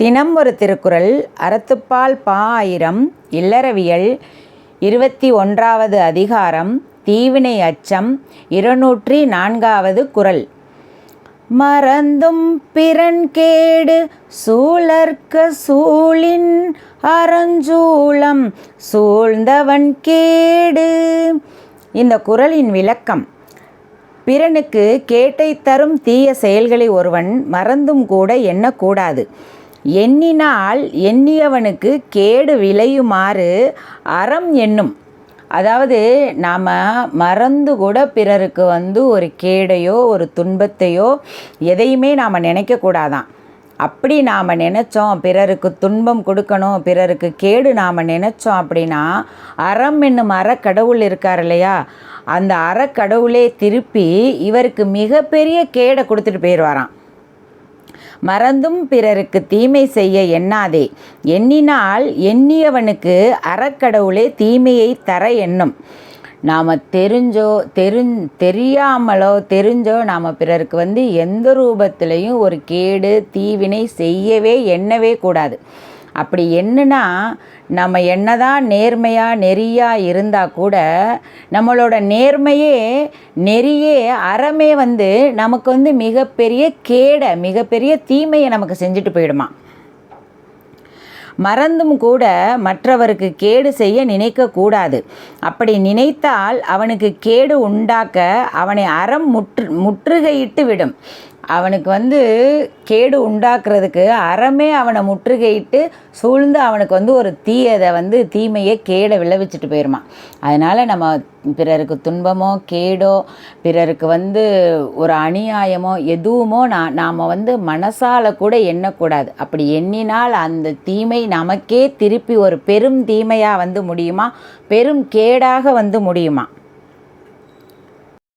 தினம் ஒரு திருக்குறள் அறத்துப்பால் பா ஆயிரம் இல்லறவியல் இருபத்தி ஒன்றாவது அதிகாரம் தீவினை அச்சம் இருநூற்றி நான்காவது குறள். மறந்தும் பிறன் கேடு சூழற்க சூழின் அறஞ்சூலம் சூழ்ந்தவன் கேடு. இந்த குறளின் விளக்கம் பிறனுக்கு கேட்டை தரும் தீய செயல்களை ஒருவன் மறந்தும் கூட எண்ணக்கூடாது. எண்ணினால் எண்ணியவனுக்கு கேடு விளையுமாறு அறம் எண்ணும் அதாவது நாம் மறந்து கூட பிறருக்கு வந்து ஒரு கேடையோ ஒரு துன்பத்தையோ எதையுமே நாம் நினைக்கக்கூடாதான் அப்படி நாம் நினச்சோம் பிறருக்கு துன்பம் கொடுக்கணும் பிறருக்கு கேடு நாம் நினச்சோம் அப்படின்னா அறம் என்னும் அறக்கடவுள் இருக்கார் இல்லையா? அந்த அறக்கடவுளே திருப்பி இவருக்கு மிகப்பெரிய கேடை கொடுத்துட்டு போயிடுவாராம் மறந்தும் பிறருக்கு தீமை செய்ய எண்ணாதே. எண்ணினால் எண்ணியவனுக்கு அறக்கடவுளே தீமையை தர எண்ணும். நாம் தெரிஞ்சோ தெரிஞ் தெரியாமலோ தெரிஞ்சோ நாம் பிறருக்கு வந்து எந்த ரூபத்திலையும் ஒரு கேடு தீவினை செய்யவே எண்ணவே கூடாது. அப்படி என்னன்னா நம்ம என்னதான் நேர்மையாக நெறியாக இருந்தால் கூட நம்மளோட நேர்மையே நெறியே அறமே வந்து நமக்கு வந்து மிகப்பெரிய கேடை மிகப்பெரிய தீமையை நமக்கு செஞ்சுட்டு போயிடுமா. மறந்தும் கூட மற்றவருக்கு கேடு செய்ய நினைக்கக்கூடாது அப்படி நினைத்தால் அவனுக்கு கேடு உண்டாக்க அவனை அறம் முற்று முற்றுகையிட்டு விடும். அவனுக்கு வந்து கேடு உண்டாக்குறதுக்கு அறமே அவனை முற்றுகையிட்டு சூழ்ந்து அவனுக்கு வந்து ஒரு தீயதை வந்து தீமையை கேடை விளைவிச்சிட்டு போயிடுமா அதனால் நம்ம பிறருக்கு துன்பமோ கேடோ பிறருக்கு வந்து ஒரு அநியாயமோ எதுவுமோ நான் நாம் வந்து மனசால் கூட எண்ணக்கூடாது. அப்படி எண்ணினால் அந்த தீமை நமக்கே திருப்பி ஒரு பெரும் தீமையாக வந்து முடியுமா? பெரும் கேடாக வந்து முடியுமா?